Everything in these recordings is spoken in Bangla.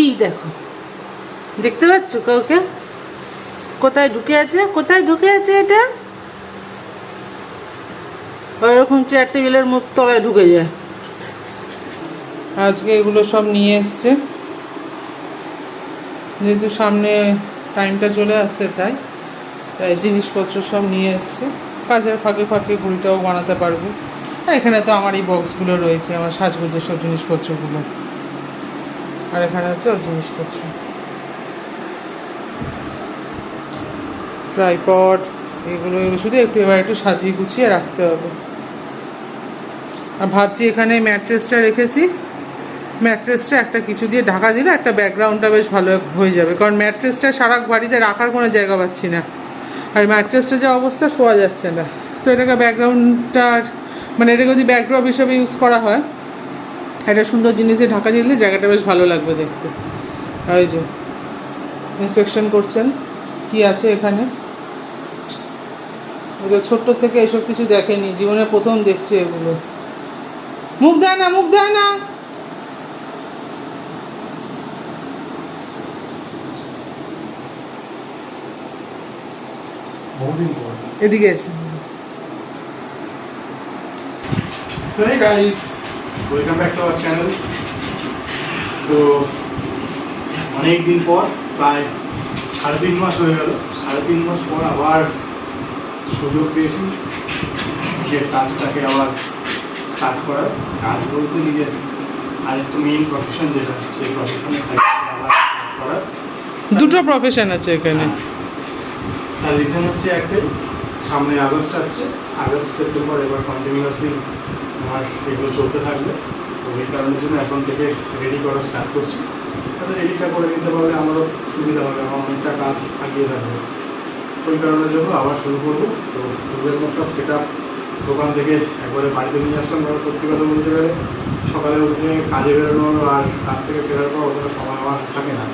এই দেখো, দেখতে পাচ্ছ কাউকে? কোথায় ঢুকে আছে? কোথায় ঢুকে আছে এটা? চেয়ার টেবিলের মুখ তলায় ঢুকে যায়। আজকে এগুলো সব নিয়ে এসছে। যেহেতু সামনে টাইমটা চলে আসছে তাই তাই জিনিসপত্র সব নিয়ে এসছে। কাজের ফাঁকে ফাঁকে ঘুড়িটাও বানাতে পারব। এখানে তো আমার এই বক্সগুলো রয়েছে, আমার সাজগোজের সব জিনিসপত্রগুলো। আর এখানে হচ্ছে ওর জিনিসপত্র। ট্রাইপড এগুলো এগুলো শুধু একটু, এবার একটু সাজিয়ে গুছিয়ে রাখতে হবে। আর ভাবছি এখানে ম্যাট্রেসটা রেখেছি। ম্যাট্রেসটা একটা কিছু দিয়ে ঢাকা দিলে একটা ব্যাকগ্রাউন্ডটা বেশ ভালো হয়ে যাবে। কারণ ম্যাট্রেসটা সারা বাড়িতে রাখার কোনো জায়গা পাচ্ছি না। আর ম্যাট্রেসটা যা অবস্থা শোয়া যাচ্ছে না। তো এটাকে ব্যাকগ্রাউন্ডটার মানে এটাকে যদি ব্যাকড্রপ হিসেবে ইউজ করা হয় একটা সুন্দর জিনিস দিয়ে ঢাকা দিলে জায়গাটা বেশ ভালো লাগবে দেখতে। ওই যে ইন্সপেকশন করছেন কি আছে এখানে? ওদের ছোট্ট থেকে এসব কিছু দেখেনি জীবনে প্রথম দেখছে এগুলো। মুখ দেয় না মুখ দেয় না এদিকে এসে। So hey guys, welcome back to our channel. তো অনেক দিন পর প্রায় সাড়ে তিন মাস হয়ে গেল। সাড়ে তিন মাস পর আবার সুযোগ পেয়েছি নিজের কাজটাকে আবার স্টার্ট করার। কাজ বলতে নিজের আরেকটা মেইন প্রফেশন যেটা সেই প্রফেশনের সাইড আবার করার। দুটো প্রফেশন আছে এখানে। তার রিজন হচ্ছে একটাই সামনে আগস্ট আসছে। আগস্ট, সেপ্টেম্বর এবার কন্টিনিউয়াসলি আমার এগুলো চলতে থাকবে। তো এই কারণের জন্য এখন থেকে রেডি করা স্টার্ট করছি। তাদের রেডিটা করে নিতে পারলে আমারও সুবিধা হবে, আমার অনেকটা কাজ আগিয়ে থাকবে। ওই কারণের জন্য আবার শুরু করব। তো পূর্বের সব সেট দোকান থেকে একবারে বাড়িতে নিয়ে আসলাম। কারণ সত্যি কথা বলতে গেলে সকালে উঠে কাজে বেরোনোর আর কাজ থেকে ফেরার পর অতটা সময় আমার থাকে না।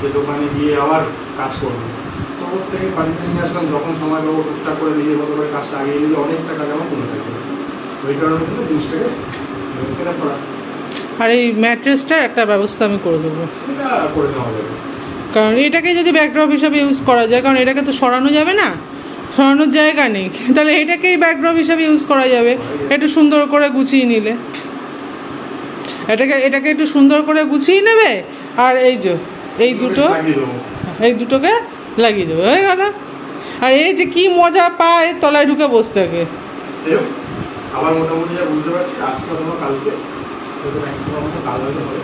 যে দোকানে গিয়ে আবার কাজ করব। তো থেকে বাড়িতে নিয়ে আসলাম যখন সময় পাবো টুকটাক করে নিজের মতো করে কাজটা আগিয়ে নিলে অনেকটা কাজ আমার কমে থাকবে ওই কারণে কিন্তু জিনিসটাকে সেট করা। আর এই ম্যাট্রেসটা একটা ব্যবস্থা আমি করে দেবো। সেটা করে নেওয়া যাবে। কারণ এটাকে যদি ব্যাকড্রপ হিসাবে ইউজ করা যায় কারণ এটাকে তো সরানো যাবে না সরানোর জায়গা নেই। তাহলে এটাকেই ব্যাকড্রপ হিসাবে ইউজ করা যাবে একটু সুন্দর করে গুছিয়ে নিলে। এটাকে এটাকে একটু সুন্দর করে গুছিয়ে নেবে আর এই যে এই দুটো এই দুটোকে লাগিয়ে দেবে। হয়ে গেল আর এই যে কি মজা পায় তলায় ঢুকে বসে থাকে আবার মোটামুটি যা বুঝতে পারছি আজকে অথবা কালকে হয়তো ম্যাক্সিমাম হয়তো কাল হয়তো হবে।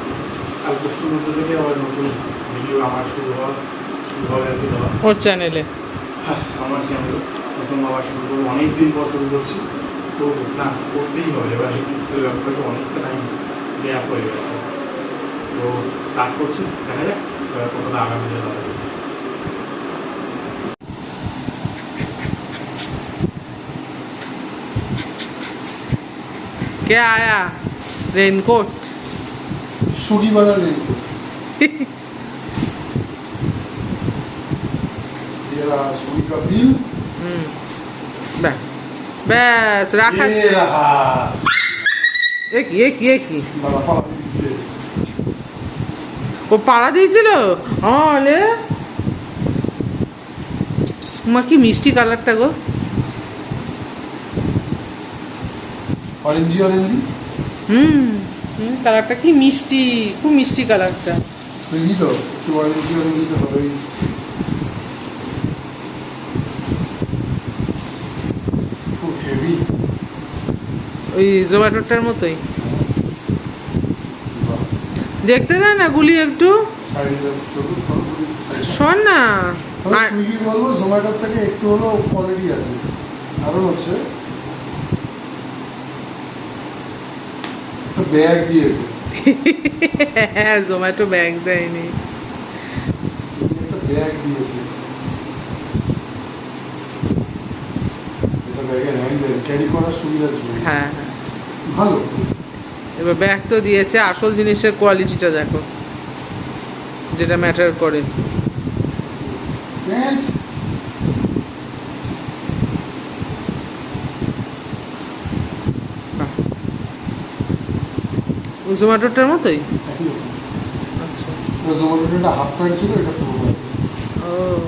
কাল পরশুর মধ্যে থেকে আবার নতুন ভিডিও আমার শুরু হওয়া ওর চ্যানেলে হ্যাঁ আমার চ্যানেল প্রথম আবার শুরু করব অনেক দিন পর শুরু করছি। তো না করতেই হবে এবার এই ব্যাপারটা অনেকটা টাইম গ্যাপ হয়ে গেছে। তো স্টার্ট করছি দেখা যাক কতটা আগামী যেতে হবে। কে আয়া रेनकोट সুরি বাজার নেই तेरा सुई का बिल হুম ব্যাস ব্যাস রাখা ये रहा এ কি এ কি এ কি বাবা পাওয়া দিচ্ছে ও পাড়া দিয়েছিল আলে মা কি মিষ্টি কালারটা গো অরেঞ্জি অরেঞ্জি হুম হুম, কালারটা কি মিষ্টি খুব মিষ্টি কালারটা। সুইগি তো একটু অরেঞ্জি অরেঞ্জি তো হবেই। খুব হেভি ওই জোম্যাটোটার মতোই। দেখতে দেয় না গুলি একটু। শোন না। সুইগি বলব জোম্যাটোর থেকে একটু হলেও কোয়ালিটি আছে। কারণ হচ্ছে একটা ব্যাগ দিয়েছে হ্যাঁ জোম্যাটো ব্যাগ দেয়নি একটা ব্যাগ দিয়েছে এটা ব্যাগের হ্যান্ডেল ক্যারি করার সুবিধার জন্য হ্যাঁ হ্যাঁ। ভালো এবার ব্যাগ তো দিয়েছে আসল জিনিসের কোয়ালিটিটা দেখো। যেটা ম্যাটার করে। জোম্যাটোটার মতোই? আচ্ছা। হাফ প্যান্ট ছিল এটা পুরো আছে। ও।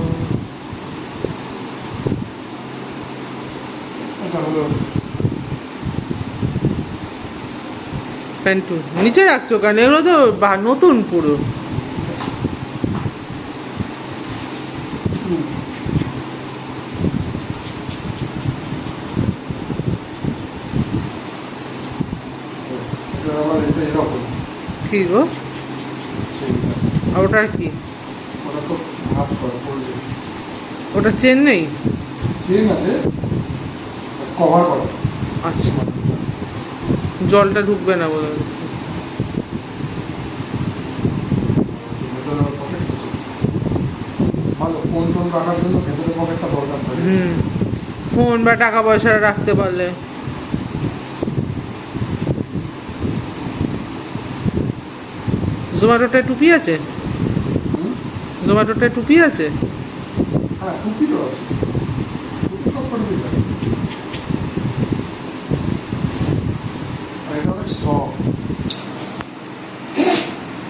এটা হলো প্যান্টু। নিচে রাখছো কারণ এগুলো তো বা- নতুন পুরো। আবার এটা এরকম কি গো? সেইটা। আর ওটার কি? ওটা তো ভাঁজ করা পড়বে ওটা চেন নেই চেন আছে কভার করা আচ্ছা জলটা ঢুকবে না বলে ফোন বা টাকা পয়সা রাখতে পারলে। জোম্যাটোটায় টুপি আছে? হুম? জোম্যাটোটায় টুপি আছে? হ্যাঁ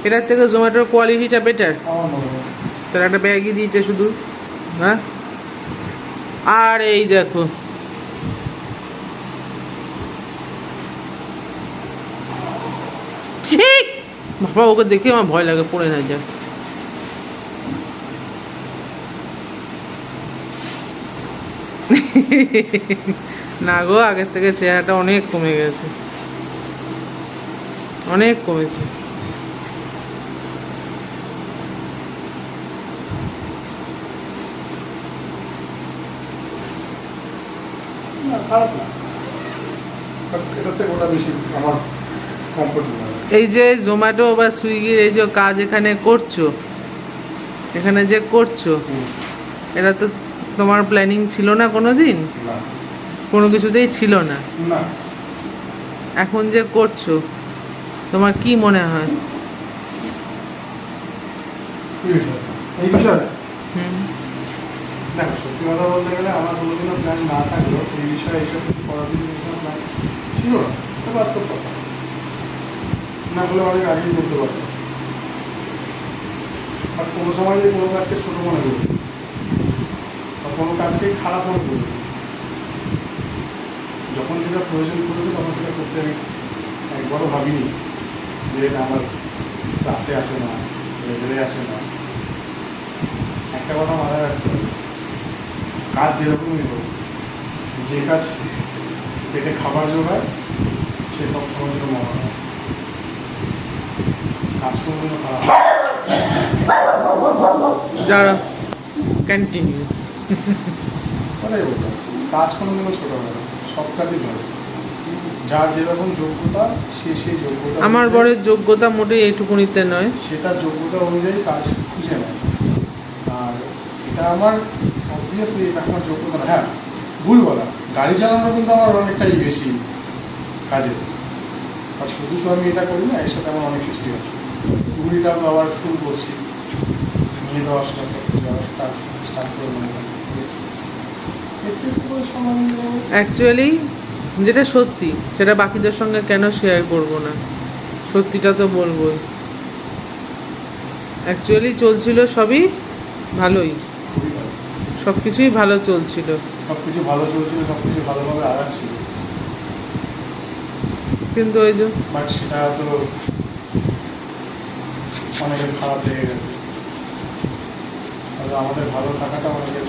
এটার থেকে জোম্যাটোর কোয়ালিটিটা বেটার তার একটা ব্যাগই দিয়েছে শুধু হ্যাঁ? আর এই দেখো এই! বাবা ওকে দেখে আমার ভয় লাগে, পড়ে না যায়। না গো, আগের থেকে চেহারাটা অনেক কমে গেছে। অনেক কমেছে। ওটা বেশি আমার কমফোর্ট এই যে জোম্যাটো বা সুইগির এই যে কাজ এখানে করছ এখানে যে করছ এটা তো তোমার প্ল্যানিং ছিল না কোনো দিন কোনো কিছুতেই ছিল না? এখন যে করছ তোমার কি মনে হয়? কি এই বিষয়ে? দেখো সত্যি কথা বলতে গেলে আমার কোনোদিনও প্ল্যান না থাকলেও এই বিষয়ে করার জন্য প্ল্যান ছিল না। বাস্তব কথা। না হলে অনেক আগেই করতে পারতাম। আর কোনো সময় যে কোনো কাজকে ছোটো মনে করি। বা কোনো কাজকে খারাপ মনে করি। যখন যেটা প্রয়োজন পড়েছে তখন সেটা করতে আমি একবারও ভাবিনি যে এটা আমার ক্লাসে আসে না, লেভেলে আসে না। একটা কথা মাথায় রাখতে হবে। কাজ যেরকমই হোক, যে কাজ পেটে খাবার জোগায়, সে সব সময় জন্য মনে হয়। কাজ কোনো যারা কন্টিনিউ ওটাই বললাম কাজ কোনো দিনও ছোটো হয় না সব কাজই ভালো। যার যেরকম যোগ্যতা সে সেই যোগ্যতা আমার বরের যোগ্যতা মোটেই এইটুকুনিতে নয়। সেটার যোগ্যতা অনুযায়ী কাজ খুঁজে নেয়। আর এটা আমার অবভিয়াসলি এটা আমার যোগ্যতা না। হ্যাঁ ভুল বলা। গাড়ি চালানো কিন্তু আমার অনেকটাই বেশি কাজে। আর শুধু তো আমি এটা করি না এর সাথে আমার অনেক কিছুই আছে। আবার শুরু করছি নিয়ে দেওয়ার সাথে। অ্যাকচুয়ালি যেটা সত্যি সেটা বাকিদের সঙ্গে কেন শেয়ার করব না? সত্যিটা তো বলবোই। অ্যাকচুয়ালি চলছিল সবই ভালোই। সব কিছুই ভালো চলছিল। সব কিছু ভালো চলছিল সব কিছু ভালোভাবে আগাচ্ছিল। কিন্তু ওই যে বাট সেটা তো অনেকের খারাপ লেগে গেছে। আমাদের ভালো থাকাটা অনেকের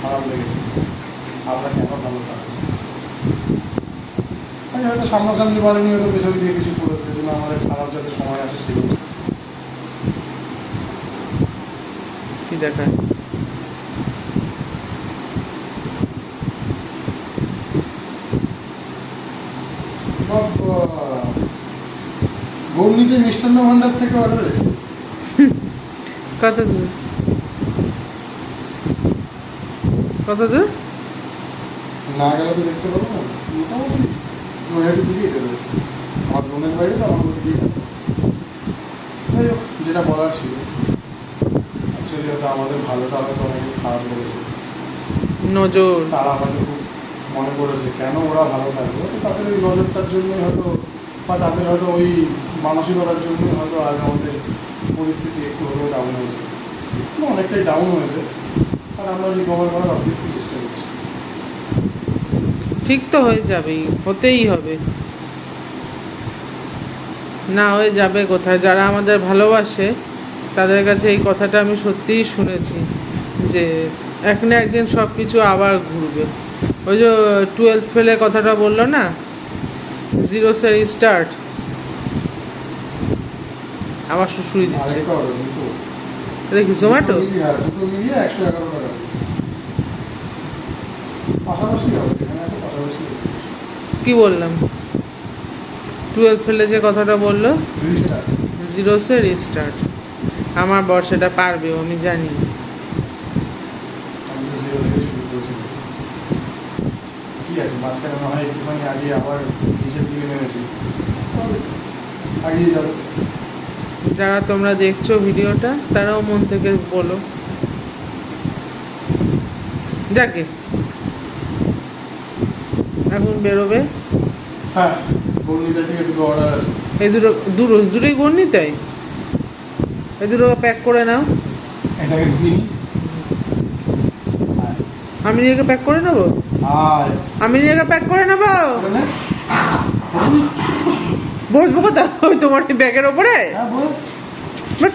খারাপ লেগেছে। আমরা কেন ভালো থাকব? আমি হয়তো সামনাসামনি বাড়িনি হয়তো পেছন দিয়ে কিছু করেছে যেন আমাদের খারাপ যাতে সময় আসে সেগুলো কি দেখায় বাবা! গৌরনীতি মিষ্টান্ন ভাণ্ডার থেকে অর্ডার এসেছে। কত দূর কত দূর না গেলে তো দেখতে পাবো না? মোটামুটি। নৈহাটির দিকেই আমার জোনের বাইরে তো আমার দিকেই যাই হোক যেটা বলার ছিল। অ্যাকচুয়ালি হয়তো আমাদের ভালোটা হয়তো অনেক খারাপ লেগেছে নজর। তারা হয়তো খুব মনে করেছে কেন ওরা ভালো থাকবে? তো তাদের ওই নজরটার জন্যই হয়তো বা তাদের হয়তো ওই মানসিকতার জন্য হয়তো আজ আমাদের পরিস্থিতি একটু হলেও ডাউন হয়েছে। অনেকটাই ডাউন হয়েছে, আর আমরা রিকভার করার অবভিয়াসলি চেষ্টা করছি। ঠিক তো হয়ে যাবেই হতেই হবে। না হয়ে যাবে কোথায়? যারা আমাদের ভালোবাসে, তাদের কাছে এই কথাটা আমি সত্যিই শুনেছি যে এক না একদিন সব কিছু আবার ঘুরবে। ওই যে টুয়েলভ ফেলে কথাটা বলল না? জিরো সে স্টার্ট। আবার শুশুরি দিচ্ছে। এটা কি জোম্যাটো কি বললাম? টুয়েলভ ফেলে যে কথাটা বলল জিরো সে রিস্টার্ট আমার বর সেটা পারবেও আমি জানি। কি আছে? মাঝখানে হয় একটুখানি আগে আবার তবে আগিয়ে যাব। যারা তোমরা দেখছ ভিডিওটা তারাও মন থেকে বলো। যাকে? এখন বেরোবে? হ্যাঁ বর্ণিতা থেকে দুটো অর্ডার আছে। এই দুটো দুটো দুটোই গড়নি তাই? এই দুটো প্যাক করে নাও। এটাকে ঢুকিয়ে আমি নিজেকে প্যাক করে নেব? আমি নিজেকে প্যাক করে নেব। বসবো কোথাও ওই তোমার ব্যাগের ওপরে? হ্যাঁ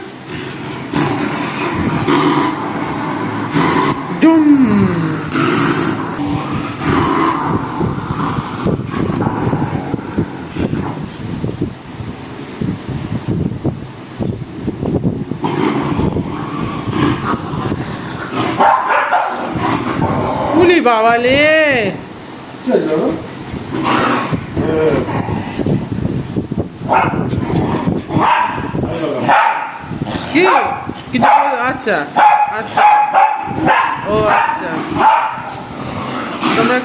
ডুম। বাবালে কি আছে বাবা কি কিছু আচ্ছা আচ্ছা। ও আচ্ছা। তোমরা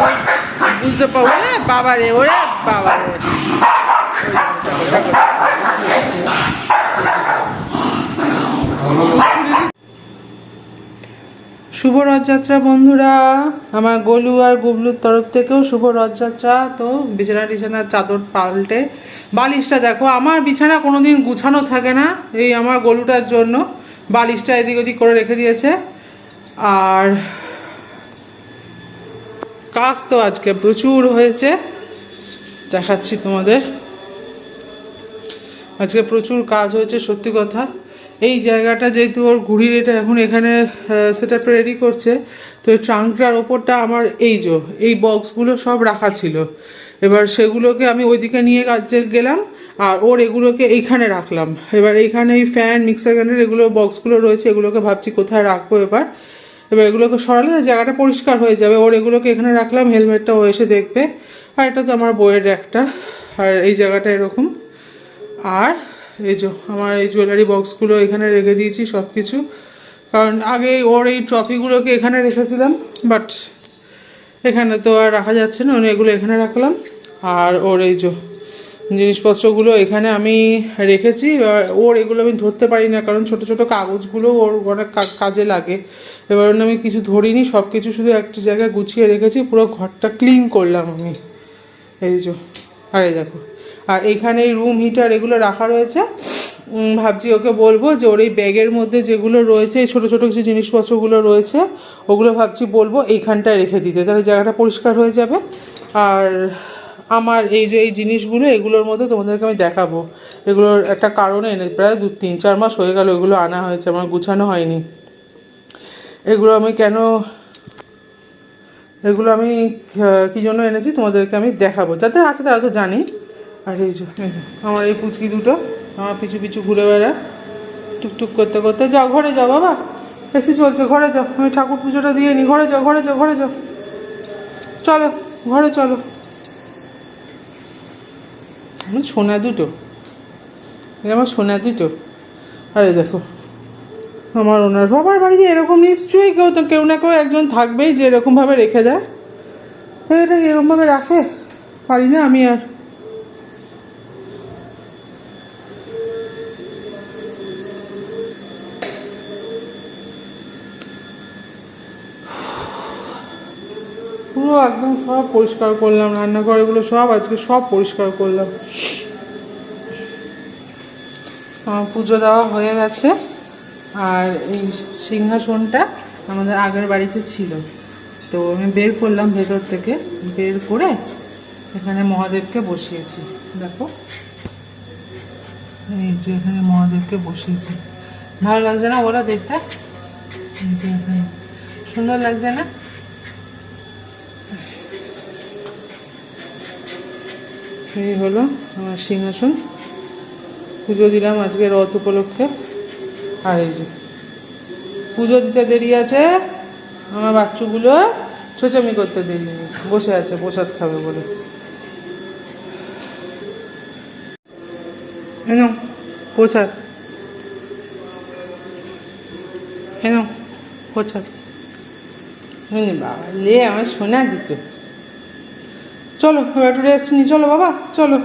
বুঝতে পারো? ওরে বাবা রে, ওরে বাবা রে। শুভ রথযাত্রা বন্ধুরা। আমার গোলু আর গুবলুর তরফ থেকেও শুভ রথযাত্রা তো বিছানা টিছানার চাদর পাল্টে বালিশটা দেখো। আমার বিছানা কোনোদিন গুছানো থাকে না এই আমার গলুটার জন্য। বালিশটা এদিক ওদিক করে রেখে দিয়েছে। আর কাজ তো আজকে প্রচুর হয়েছে। দেখাচ্ছি তোমাদের। আজকে প্রচুর কাজ হয়েছে, সত্যি কথা। এই জায়গাটা যেহেতু ওর ঘুড়ির এটা এখন এখানে সেটা রেডি করছে, তো এই ট্রাঙ্কটার ওপরটা আমার এই যে, এই বক্সগুলো সব রাখা ছিল। এবার সেগুলোকে আমি ওইদিকে নিয়ে কাজে গেলাম। আর ওর এগুলোকে এইখানে রাখলাম। এবার এইখানে এই ফ্যান মিক্সার গ্রাইন্ডার এগুলো বক্সগুলো রয়েছে, এগুলোকে ভাবছি কোথায় রাখব এবার। এবার এগুলোকে সরালে জায়গাটা পরিষ্কার হয়ে যাবে। ওর এগুলোকে এখানে রাখলাম হেলমেটটা ও এসে দেখবে। আর এটা তো আমার বইয়ের একটা। আর এই জায়গাটা এরকম। আর এই যে আমার এই জুয়েলারি বক্সগুলো এখানে রেখে দিয়েছি সব কিছু কারণ আগে ওর এই ট্রফিগুলোকে এখানে রেখেছিলাম বাট এখানে তো আর রাখা যাচ্ছে না এগুলো এখানে রাখলাম। আর ওর এই যে জিনিসপত্রগুলো এখানে আমি রেখেছি। ওর এগুলো আমি ধরতে পারি না, কারণ ছোট ছোট কাগজগুলো ওর অনেক কাজে লাগে। এবার আমি কিছু ধরিনি সব কিছু শুধু একটা জায়গায় গুছিয়ে রেখেছি, পুরো ঘরটা ক্লিন করলাম আমি। এই যে, আর এই দেখো, আর এখানে রুম হিটার এগুলো রাখা রয়েছে। ভাবছি ওকে বলব যে ওর এই ব্যাগের মধ্যে যেগুলো রয়েছে, এই ছোটো ছোটো কিছু জিনিসপত্রগুলো রয়েছে, ওগুলো ভাবছি বলব এইখানটায় রেখে দিতে, তাহলে জায়গাটা পরিষ্কার হয়ে যাবে। আর আমার এই যে এই জিনিসগুলো এগুলোর মধ্যে তোমাদেরকে আমি দেখাবো। এগুলোর একটা কারণে এনে প্রায় দু তিন চার মাস হয়ে গেল এগুলো আনা হয়েছে আমার গুছানো হয়নি। এগুলো আমি কেন এগুলো আমি কী জন্য এনেছি তোমাদেরকে আমি দেখাবো। যাতে আছে তারা তো জানি। আর এই যে, আমার এই পুচকি দুটো আমার পিছু পিছু ঘুরে বেড়া টুকটুক করতে করতে। যাও ঘরে যাও বাবা। এসি চলছে ঘরে যাও। আমি ঠাকুর পুজোটা দিয়ে নি। ঘরে যাও ঘরে যাও ঘরে যাও। চলো ঘরে চলো। আমার সোনা দুটো। আমার সোনা দুটো। আরে দেখো, আমার ওনার সবার বাড়িতে এরকম নিশ্চয়ই কেউ তো কেউ না কেউ একজন থাকবেই যে এরকমভাবে রেখে দেয়। এটা এরকমভাবে রাখে? পারি না আমি আর পুরো একদম সব পরিষ্কার করলাম, রান্নাঘরগুলো সব আজকে সব পরিষ্কার করলাম। পুজো দেওয়া হয়ে গেছে, আর এই সিংহাসনটা আমাদের আগের বাড়িতে ছিল। তো আমি বের করলাম ভেতর থেকে, বের করে এখানে মহাদেবকে বসিয়েছি। দেখো, এই যে এখানে মহাদেবকে বসিয়েছি। ভালো লাগছে না ওরা দেখতে? সুন্দর লাগছে না? এই হলো আমার সিংহাসন। পুজো দিলাম আজকে রথ উপলক্ষে। আর এই যে, পুজো দিতে দেরি আছে, আমার বাচ্চুগুলো ছোচামি করতে দেরি বসে আছে, প্রসাদ খাবে বলে। এনো প্রসাদ। এনো এই বাবা, লে আমার সোনা দিত চলো একটু রেস্ট নি চলো বাবা চলো।